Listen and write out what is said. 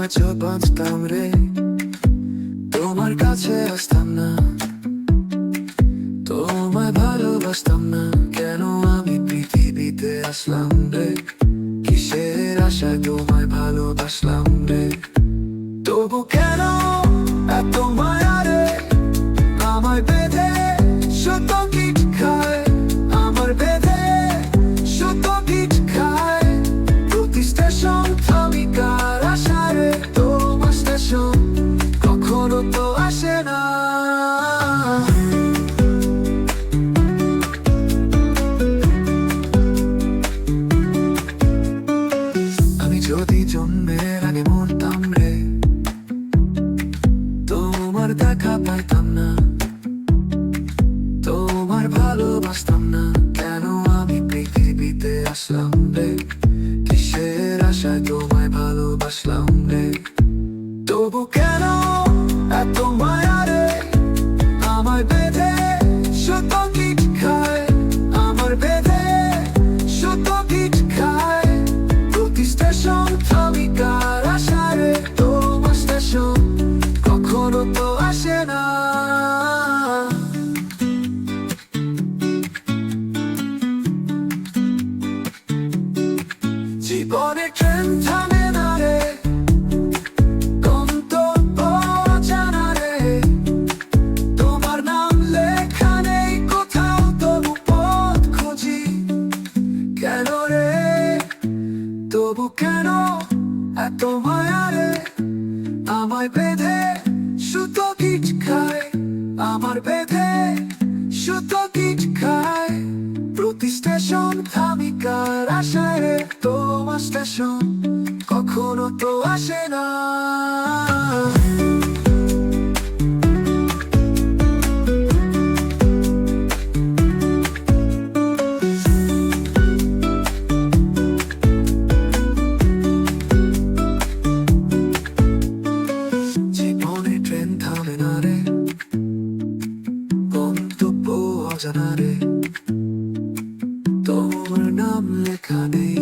সময় চোখ বাঁচতাম রে। তোমার কাছে আসতাম না। তোমায় ভালোবাসতাম না। কেন আমি পৃথিবীতে আসলাম রে? কিসের আশায় তোমায় ভালোবাসলাম রে? তবু কেন এত মায়া রে? আমায় বেঁধে সত্য কিট খায়। আমার বেঁধে সত্য কিট খায়। প্রতি স্টেশন থামিকা ভালোবাসতাম না পৃথিবীতে আসলাম রে কিসের আশায় রে রে বেঁধে শত গিট খায় আমার বেঁধে শত গিট খায় প্রতি স্টেশন থামি কার আশারে তোমার স্টেশন কখনো তো আসে না কেন রে তবু কেন এত মায়া রে আমায় বেঁধে সুতো গিট খায়, আমার বেঁধে সুতো গিট খায়। প্রতি স্টেশন থামি কার আশায় রে, তোমার স্টেশন কখনো তো আসে না। অজানা রে তোর নাম লেখা নেই